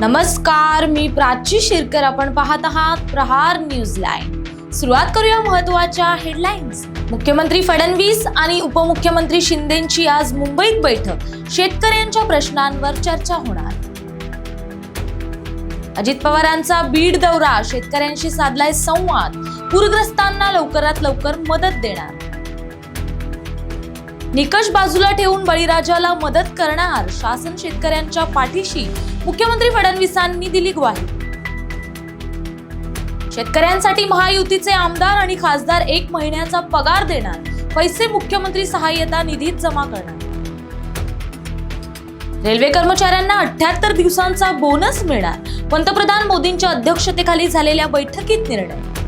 नमस्कार मी प्राची शिरकर. आपण पाहत आहात प्रहार न्यूज लाईन. सुरुवात करूया महत्त्वाच्या हेडलाईन्स मुख्यमंत्री फडणवीस आणि उपमुख्यमंत्री शिंदेची आज मुंबईत बैठक. शेतकऱ्यांच्या प्रश्नांवर चर्चा होणार. अजित पवारांचा बीड दौरा. शेतकऱ्यांशी साधलाय संवाद. पूरग्रस्तांना लवकरात लवकर मदत देणार. निकष बाजूला ठेवून बळीराजाला मदत करणार शासन शेतकऱ्यांच्या पाठीशी मुख्यमंत्री फडणवीसांनी दिली ग्वाही. शेतकऱ्यांसाठी महायुतीचे आमदार आणि खासदार एक महिन्याचा पगार देणार पैसे मुख्यमंत्री सहाय्यता निधीत जमा करणार. रेल्वे कर्मचाऱ्यांना अठ्याहत्तर दिवसांचा बोनस मिळणार पंतप्रधान मोदींच्या अध्यक्षतेखाली झालेल्या बैठकीत निर्णय.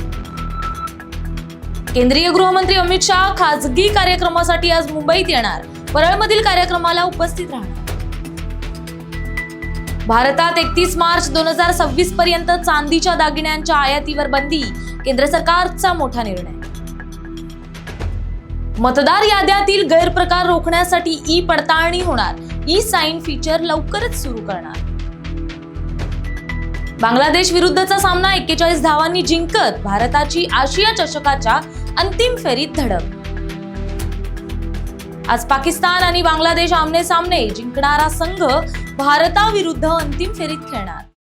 केंद्रीय गृहमंत्री अमित शहा खासगी कार्यक्रमासाठी आज मुंबईत येणार. परळमधील कार्यक्रमाला उपस्थित राहणार. भारतात एकतीस मार्च दोन हजार सव्वीस पर्यंत चांदीच्या दागिन्यांच्या आयातीवर बंदी केंद्र सरकारचा मोठा निर्णय. मतदार याद्यातील गैरप्रकार रोखण्यासाठी ई पडताळणी होणार. ई साईन फीचर लवकरच सुरू करणार. बांगलादेश विरुद्धचा सामना एक्केचाळीस धावांनी जिंकत भारताची आशिया चषकाच्या अंतिम फेरीत धडक. आज पाकिस्तान आणि बांगलादेश आमने सामने जिंकणारा संघ भारताविरुद्ध अंतिम फेरीत खेळणार.